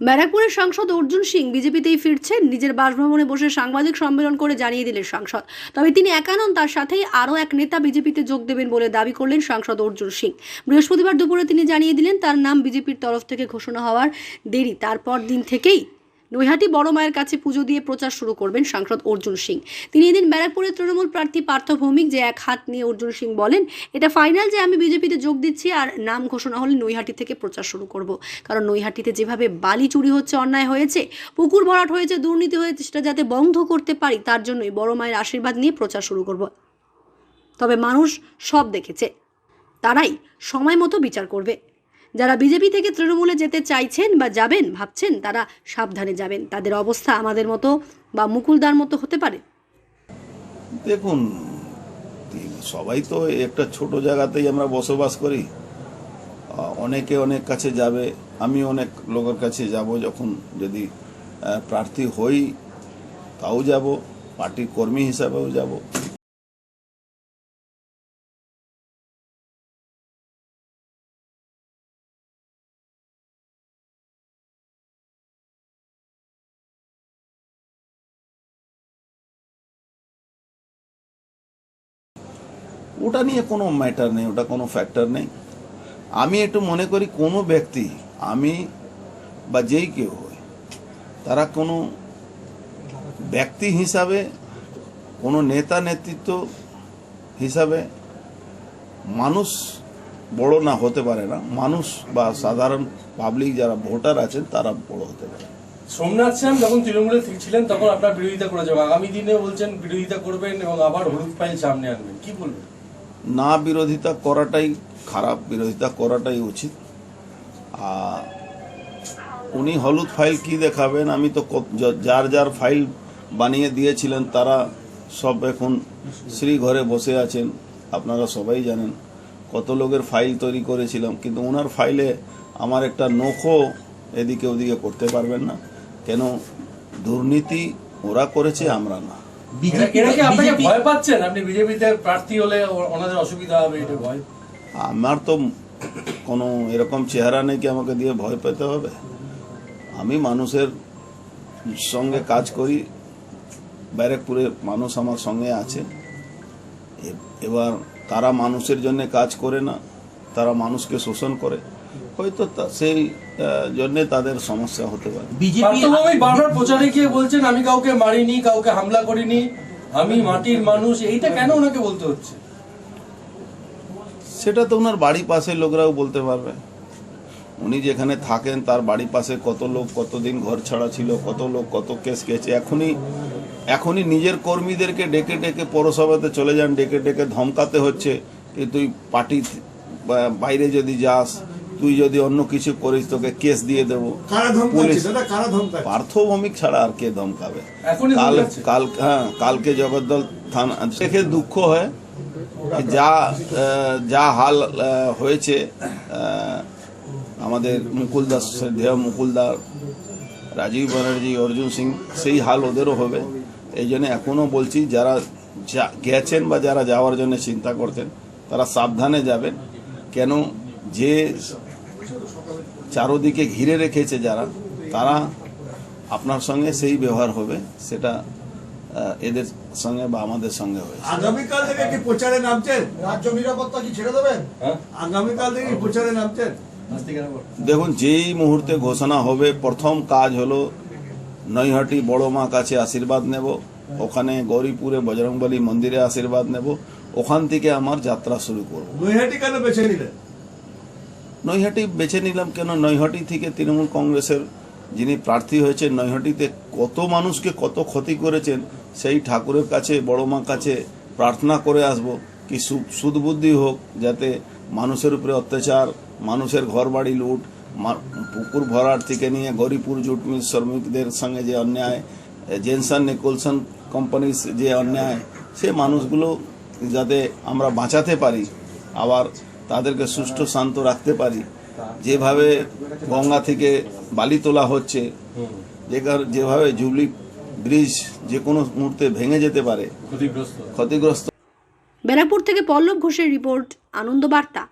ব্যারাকপুরের সাংসদ অর্জুন সিং বিজেপিতেই ফিরছেন। নিজের বাসভবনে বসে সাংবাদিক সম্মেলন করে জানিয়ে দিলেন সাংসদ। তবে তিনি একা নন, তার সাথেই আরও এক নেতা বিজেপিতে যোগ দেবেন বলে দাবি করলেন সাংসদ অর্জুন সিং। বৃহস্পতিবার দুপুরে তিনি জানিয়ে দিলেন, তার নাম বিজেপির তরফ থেকে ঘোষণা হওয়ার দেরি। তারপর দিন থেকেই নৈহাটি বড় মায়ের কাছে পুজো দিয়ে প্রচার শুরু করবেন সাংসদ অর্জুন সিং। তিনি এদিন ব্যারাকপুরের তৃণমূল প্রার্থী পার্থ ভৌমিক যে এক হাত নিয়ে অর্জুন সিং বলেন, এটা ফাইনাল যে আমি বিজেপিতে যোগ দিচ্ছি আর নাম ঘোষণা হলে নৈহাটি থেকে প্রচার শুরু করব। কারণ নৈহাটিতে যেভাবে বালি চুরি হচ্ছে, অন্যায় হয়েছে, পুকুর ভরাট হয়েছে, দুর্নীতি হয়েছে, সেটা যাতে বন্ধ করতে পারি, তার জন্যই বড় মায়ের আশীর্বাদ নিয়ে প্রচার শুরু করব। তবে মানুষ সব দেখেছে, তারাই সময় মতো বিচার করবে। যারা বিজেপি থেকে তৃণমূলে যেতে চাইছেন বা যাবেন, ভাবছেন তারা সাবধানে যাবেন। তাদের অবস্থা আমাদের মতো বা মুকুলদার মতো হতে পারে। দেখুন, সবাই তো একটা ছোট জায়গাতেই আমরা বসবাস করি। অনেকে অনেক কাছে যাবে, আমি অনেক লোকের কাছে যাব যখন যদি প্রার্থী হই, তাও যাব, পার্টির কর্মী হিসাবেও যাব। ওটা নিয়ে কোনো ম্যাটার নেই, ওটা কোনো ফ্যাক্টর নেই। আমি একটু মনে করি কোনো ব্যক্তি, আমি বা যেই কেউ হয় তারা কোনো ব্যক্তি হিসাবে, কোনো নেতা নেতৃত্ব হিসাবে মানুষ বড় না হতে পারে না। মানুষ বা সাধারণ পাবলিক যারা ভোটার আছেন, তারা বড় হতে পারে। সোমনাথ শ্যাম যখন তৃণমূলে ছিলেন, তখন আপনার বিরোধিতা করে যাবে আগামী দিনে বলছেন বিরোধিতা করবেন এবং আবার হলুদ ফাইল সামনে আনবেন। কি বলবেন? না বিরোধিতা করাটাই খারাপ, বিরোধিতা করাটাই উচিত। আর উনি হলুদ ফাইল কি দেখাবেন? আমি তো যার যার ফাইল বানিয়ে দিয়েছিলেন, তারা সব এখন শ্রী ঘরে বসে আছেন, আপনারা সবাই জানেন। কত লোকের ফাইল তৈরি করেছিলাম, কিন্তু ওনার ফাইলে আমার একটা নখও এদিকে ওদিকে করতে পারবেন না। কেন, দুর্নীতি ওরা করেছে, আমরা না। ভয় পাচ্ছেন? আপনি বিজেপিতে প্রার্থী হলে ওনাদের অসুবিধা হবে এটা ভয়? আমার তো কোনো এরকম চেহারা নেই কি আমাকে দিয়ে ভয় পেতে হবে? আমি মানুষের সঙ্গে কাজ করি ব্যারেকপুরে মানুষ আমার সঙ্গে আছে। এবার তারা মানুষের জন্য কাজ করে না তারা মানুষকে শোষণ করে। হয়তো সেই জন্যে তাদের সমস্যা হতে পারে। বিজেপি বারবার প্রচারে গিয়ে বলছেন আমি কাউকে মারিনি কাউকে হামলা করিনি আমি মাটির মানুষ। এইটা কেন ওনাকে বলতে হচ্ছে? সেটা তো ওনার বাড়ি পাশের লোকরাও বলতে পারবে। উনি যেখানে থাকেন তার বাড়ি পাশে কত লোক কতদিন ঘর ছাড়া ছিল কত লোক কত কেস গেছে এখনই এখনই নিজের কর্মীদেরকে ডেকে ডেকে পৌরসভাতে চলে যান ডেকে ডেকে ধমকাতে হচ্ছে যে তুই পার্টি বাইরে যদি যাস তুই যদি অন্য কিছু করিস তোকে কেস দিয়ে দেবো। পার্থভৌমিক ছাড়া আর কে ধমকাবে? কাল কাল হ্যাঁ কালকে জগদ্দল থানা দেখে দুঃখ হয় যা যা হাল হয়েছে আমাদের মুকুলদাস শ্রদ্ধেয় মুকুলদার রাজীব ব্যানার্জি অর্জুন সিং সেই হাল ওদেরও হবে। এই জন্য এখনও বলছি যারা যা- গেছেন বা যারা যাওয়ার জন্য চিন্তা করতেন তারা সাবধানে যাবেন। কেন যে চারোদিকে ঘিরে রেখেছে যারা তারা আপনার সঙ্গে সেই ব্যবহার হবে সেটা এদের সঙ্গে বা আমাদের সঙ্গে হয়েছে। আগামীকাল থেকে কি প্রচারে নামছেন? রাজ্য নিরাপত্তা কি ছেড়ে দেবেন? হ্যাঁ। আগামীকাল থেকে কি প্রচারে নামছেন? দেখুন যেই মুহূর্তে ঘোষণা হবে প্রথম কাজ হলো নৈহাটি বড় মা কাছে আশীর্বাদ নেব ওখানে গৌরীপুরে বজরংবলী মন্দিরে আশীর্বাদ নেব ওখান থেকে আমার যাত্রা শুরু করব। নৈহাটি কেন বেছে নিলেন? নৈহাটি বেছে নিলাম কেন? নৈহাটি থেকে তৃণমূল কংগ্রেসের যিনি প্রার্থী হয়েছেন, নৈহাটিতে কত মানুষকে কত ক্ষতি করেছেন, সেই ঠাকুরের কাছে, বড় মা কাছে প্রার্থনা করে আসব কি সুদবুদ্ধি হোক, যাতে মানুষের উপরে অত্যাচার, মানুষের ঘরবাড়ি লুট, মা- পুকুর ভরাট থেকে নিয়ে গরিপুর জুট মিল শ্রমিকদের সঙ্গে যে অন্যায়, জেনসন নিকোলসন কোম্পানির যে অন্যায়, সে মানুষগুলো যাতে আমরা বাঁচাতে পারি, আবার তাদেরকে সুষ্ঠু শান্ত রাখতে পারি। যেভাবে গঙ্গা থেকে বালি তোলা হচ্ছে যে কার- যেভাবে জুবলি ব্রিজ যে কোনো মুহূর্তে ভেঙে যেতে পারে ক্ষতিগ্রস্ত। ক্ষতিগ্রস্ত। ব্যারাকপুর থেকে পল্লব ঘোষের রিপোর্ট আনন্দ বার্তা।